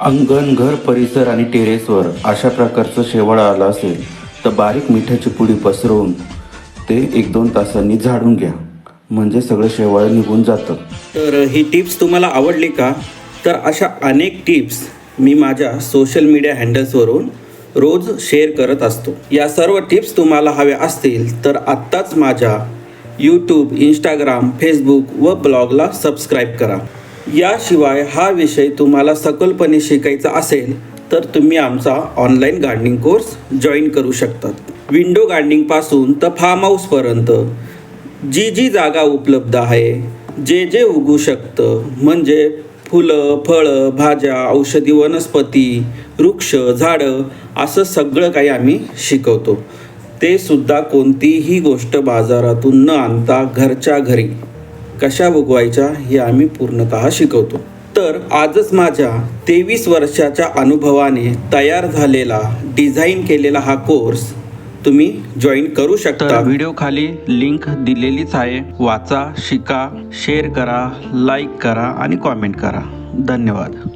अंगण घर परिसर आणि टेरेसवर अशा प्रकारचं शेवाळ आलं असेल तर बारीक मिठाची पुडी पसरवून ते एक दोन तासांनी झाडून घ्या. म्हणजे सगळं शेवाळ निघून जातं. तर ही टिप्स तुम्हाला आवडली का? तर अशा अनेक टिप्स मी माझ्या सोशल मीडिया हँडल्सवरून रोज शेअर करत असतो. या सर्व टिप्स तुम्हाला हव्या असतील तर आत्ताच माझ्या यूट्यूब इंस्टाग्राम फेसबुक व ब्लॉगला सबस्क्राईब करा. याशिवाय हा विषय तुम्हाला सखोलपणे शिकायचा असेल तर तुम्ही आमचा ऑनलाईन गार्डनिंग कोर्स जॉईन करू शकतात. विंडो गार्डनिंगपासून तर फार्म हाऊसपर्यंत जी जी जागा उपलब्ध आहे जे जे उगू शकतं म्हणजे फुलं फळं भाज्या औषधी वनस्पती वृक्ष झाडं असं सगळं काही आम्ही शिकवतो. ते सुद्धा कोणतीही गोष्ट बाजारातून न आणता घरच्या घरी. कशा उगवायच्या हे आम्ही पूर्णतः शिकवतो. तर आजच माझ्या तेवीस वर्षाच्या अनुभवाने तयार झालेला डिझाईन केलेला हा कोर्स तुम्ही जॉईन करू शकता. व्हिडिओ खाली लिंक दिलेलीच आहे. वाचा शिका शेअर करा लाईक करा आणि कॉमेंट करा. धन्यवाद.